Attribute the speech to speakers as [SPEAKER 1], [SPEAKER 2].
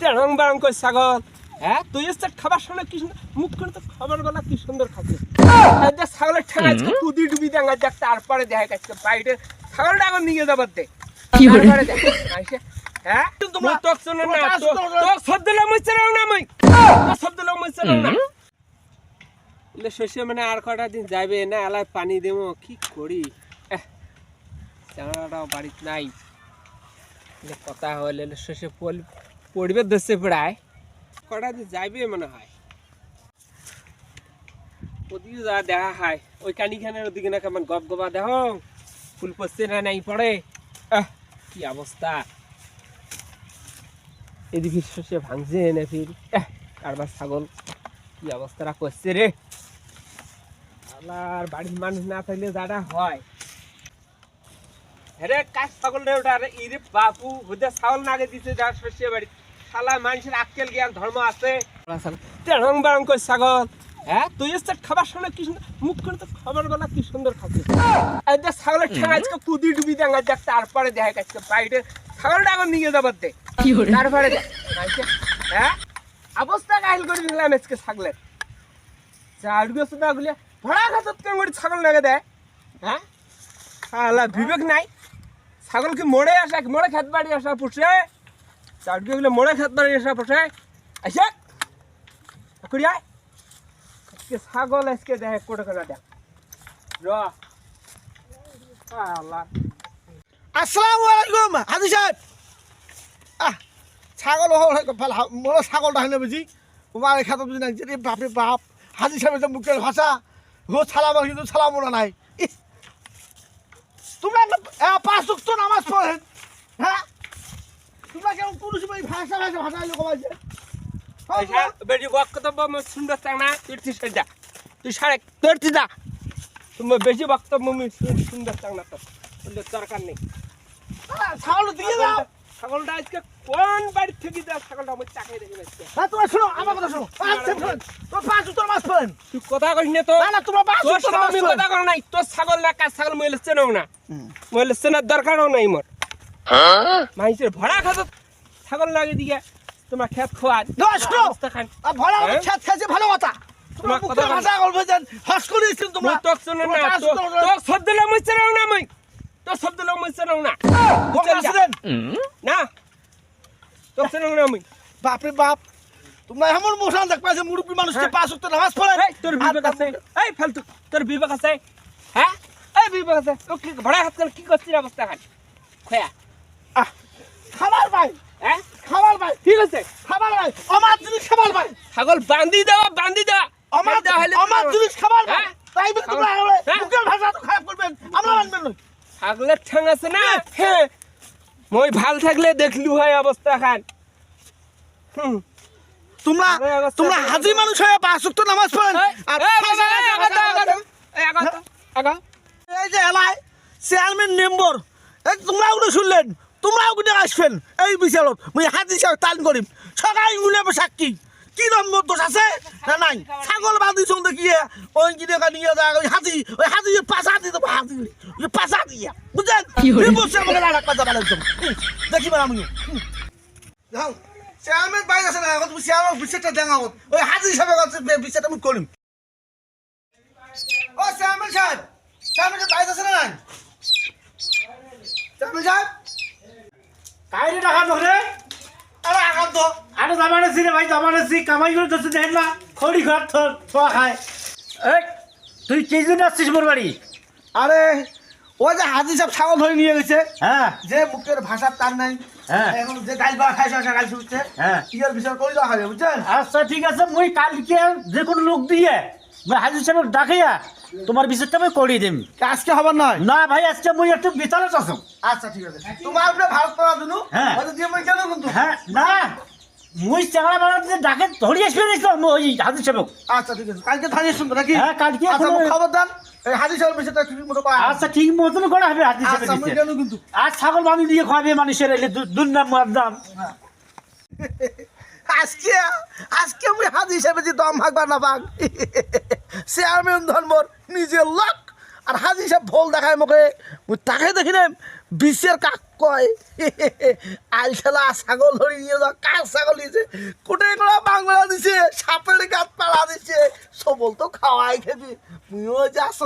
[SPEAKER 1] টেরং বারং করে ছাগল। হ্যাঁ তুই এসে খাবার সময় কি মুখ করে তো খাবার গলা কি সুন্দর খাচ্ছে। ছাগলের ঠেঙা কুদি ডুবি তারপরে দেখা যাচ্ছে বাইরে ছাগলটা এখন নিয়ে যাবার দে। দেখ আইসে, হ্যাঁ
[SPEAKER 2] তোমরা-
[SPEAKER 1] তোর শোনো না
[SPEAKER 2] করো
[SPEAKER 1] শব্দ না মই শব্দ না। এলে শস্য মানে আর কটা দিন যাবে না এলায় পানি দেবো কি করি? চাঙড়াটাও বাড়িতে নাই। কথা হলে শস্য পল- পড়বে দেশে প্রায়। কটা যাইবে মনে হয়? ওদিকে যা দেখা হয় ওই কানিখানের ওদিকে না কেমন গপ গপা দেখো? ফুল পড়ছে না নাই পড়ে? আহ, কি অবস্থা? এদিকে শস্য ভাঙছে না ফির। কারবার ছাগল কি অবস্থাটা করছে রে? আর বাড়ির মানুষ না থাকলে যাটা হয়। আরে কাজ ছাগল রে ওটা? ইরে বাপু হুদে ছাগল নাগে দিতে যার শস্য বাড়ি শালা মানুষের আক্কেল জ্ঞান ধর্ম আছে। তেরং বারং করে ছাগল। হ্যাঁ তুই এসে খাবার কি সুন্দর মুখ করে তো খাবার কি সুন্দর খাচ্ছে। এই দেখ ছাগলের ঠেঙা আজকে কুদি ডুবি দেখা দেখ তারপরে দেখা যাচ্ছে বাইরে ছাগলটা এখন নিয়ে যাবার দে। তারপরে হ্যাঁ অবস্থা কাহিল করে দিলাম আজকে ছাগলের। চারগুলো সুদা গুলিয়া ভরা খাতত কেমন করে ছাগল লাগে দেয়? হ্যাঁ বিবেক নাই। ছাগল কি মোড়ে আসা মোড়ে খেত বাড়ি আসা পুষে? মোড়ে খেত বাড়ি আজকে ছাগল আজকে দেখ কোটা কোটা দেখ
[SPEAKER 2] হাজি সাহেব। ছাগল মোর ছাগলটা হয় না বুঝি তোমার খাতা বুঝি যে বাপরে বাপ। হাজি সাহেবের মুখের ভাষা সালাম আর কিন্তু সালাম ওরা নাই! তোমরা না পাঁচ উক্ত নামাজ পড়েন হ্যাঁ তোমরা কেমন পুরুষ ভাই ভাষা ভাষা ভাষা লোক আছে
[SPEAKER 1] বেটি বক্তব্য সুন্দর চাং না তুই তুই যা তুই সারে তোর যা। তোমার বেশি বক্তব্য সুন্দর চাং না তোর। সুন্দর দরকার নেই।
[SPEAKER 2] ছাগল দিয়ে দাও।
[SPEAKER 1] ছাগলটা- আজকে কোন বাড়ি থেকে যা ছাগলটা আমার চাকরি দেখে যাচ্ছে
[SPEAKER 2] হ্যাঁ তোমার শোনো আমার কথা শোনো। আচ্ছা পাঁচ
[SPEAKER 1] তুই কথা কইস না তো।
[SPEAKER 2] না না তোমরা পাঁচ
[SPEAKER 1] তোর সাথে আমি কথা কর নাই তোর ছাগল না কাজ ছাগল চেনাও না। মহিলা চেনার দরকারও নাই মোর। মাইসের ভরা খাত ছাগল লাগে দিকে তোমার খেত খোয়া।
[SPEAKER 2] আর ভরা
[SPEAKER 1] হ্যাঁ?
[SPEAKER 2] খাইছে ভালো কথা। বাপরে বাপ তোমরা এমন মোশান দেখ পাইছে মুরব্বী মানুষকে
[SPEAKER 1] হ্যাঁ।
[SPEAKER 2] পাঁচ উক্ত নামাজ পড়ে
[SPEAKER 1] তোর বিবেক আছে। এই ফালতু তোর বিবেক আছে। হ্যাঁ? এই বিবেক আছে। ও কি হাত কি করছিস অবস্থা খান? খয়া।
[SPEAKER 2] খাবার ভাই।
[SPEAKER 1] হ্যাঁ?
[SPEAKER 2] খাবার ভাই
[SPEAKER 1] ঠিক আছে?
[SPEAKER 2] খাবার ভাই আমার জিনিস খাবার ভাই।
[SPEAKER 1] ছাগল বান্ধি দেওয়া বান্ধি দেওয়া
[SPEAKER 2] আমার
[SPEAKER 1] দেওয়া হলে
[SPEAKER 2] আমার জিনিস খাবার ভাই।
[SPEAKER 1] হ্যাঁ?
[SPEAKER 2] তাই বলে তোমরা একেবারে
[SPEAKER 1] হ্যাঁ?
[SPEAKER 2] ভাষা তো খারাপ করবেন আমরা মানবেন না।
[SPEAKER 1] ছাগলের ঠ্যাং আছে না? হ্যাঁ মই ভালো থাকলে দেখলু হয় অবস্থা খান। হুম।
[SPEAKER 2] তোমরা তোমরা
[SPEAKER 1] তো-
[SPEAKER 2] হাজি মানুষ হয়ে পাঁচ উক্ত নামাজ পড়েন। আর
[SPEAKER 1] এই, দাও, দাও। দাও,
[SPEAKER 2] যে এলাই চেয়ারম্যান মেম্বার। এই তোমরা ওগুলো শুনলেন। তোমরা ওগুলো আসবেন। এই বিচারত মুই হাজি সাহেব টান করিম। সবাই উলে সাক্ষী। কি নম্বর দোষ আছে? না নাই। ছাগল বাঁধি সঙ্গে গিয়ে ওই কি দেখা নিয়ে যায় ওই হাজি ওই হাজি পাশা দিয়ে দেবো হাজি ওই পাশা দিয়ে বুঝলেন? বসে আমাকে রাখা পাতা বানাই একদম দেখিবেন আমি যাও। চেয়ারম্যান বাইরে আছে না এখন তুমি চেয়ারম্যান বিচারটা দেখা ওই হাজি হিসাবে বিচারটা আমি করিম। ও চেয়ারম্যান সাহেব। চেয়ারম্যান সাহেব বাইরে আছে না চেয়ারম্যান সাহেব?
[SPEAKER 3] কাইরে টাকা ধরে
[SPEAKER 2] আরে আগাম তো
[SPEAKER 3] আরে জামানেছি রে ভাই জামানেছি কামাই করে ধরছে দেখেন না খড়ি ঘর থোয়া খায় এই তুই কে জন্য আসছিস মোর বাড়ি
[SPEAKER 2] আরে ওই যে হাজি সাহেব ছাগল ধরে নিয়ে গেছে।
[SPEAKER 3] হ্যাঁ
[SPEAKER 2] যে মুখের ভাষার তার নাই।
[SPEAKER 3] হ্যাঁ।
[SPEAKER 2] এখন যে গাইল বা খাইছে সে গাইল শুনছে
[SPEAKER 3] হ্যাঁ।
[SPEAKER 2] ইয়ার করে দেওয়া হবে বুঝছেন
[SPEAKER 3] আচ্ছা ঠিক আছে মুই কালকে যে কোনো লোক দিয়ে মুই হাজির সাহেব ডাকিয়া তোমার বিচারটা আমি করিয়ে দিম
[SPEAKER 2] আজকে হবার নয়
[SPEAKER 3] না ভাই আজকে মুই একটু বিচারত আছো
[SPEAKER 2] আচ্ছা ঠিক আছে তোমার উপরে ভারত করার জন্য
[SPEAKER 3] হ্যাঁ।
[SPEAKER 2] মই কেন কিন্তু
[SPEAKER 3] হ্যাঁ না মুই চাংড়া বেড়া ডাকে ধরিয়ে আসবে নিয়েছিলাম ওই হাজির সাহেব
[SPEAKER 2] আচ্ছা ঠিক আছে কালকে থানিয়ে শুনব নাকি
[SPEAKER 3] হ্যাঁ, কালকে এখন-
[SPEAKER 2] খবর দেন সাহেব ঠিক মতো
[SPEAKER 3] আচ্ছা ঠিক মতন করা হবে হাজির সাহেব
[SPEAKER 2] মই কিন্তু
[SPEAKER 3] আর ছাগল বানি দিয়ে খাওয়াবে মানুষের দুর্নাম দাম
[SPEAKER 2] আজকে আজকে আমি হাত হিসাবে যে দম ভাগ বা না ভাগ চেয়ারম্যান ধর্মর নিজের লক। আর হাত হিসাব ভোল দেখায় মুখে, মুই তাকে দেখি নেম বিশ্বের কাক কয় আল খেলা ছাগল ধরে নিয়ে যাও কাক ছাগল দিয়েছে কুটে করা বাংলা দিছে, সাপের গাছ পাড়া দিছে, সবল তো খাওয়াই খেবি, মুইও যাস।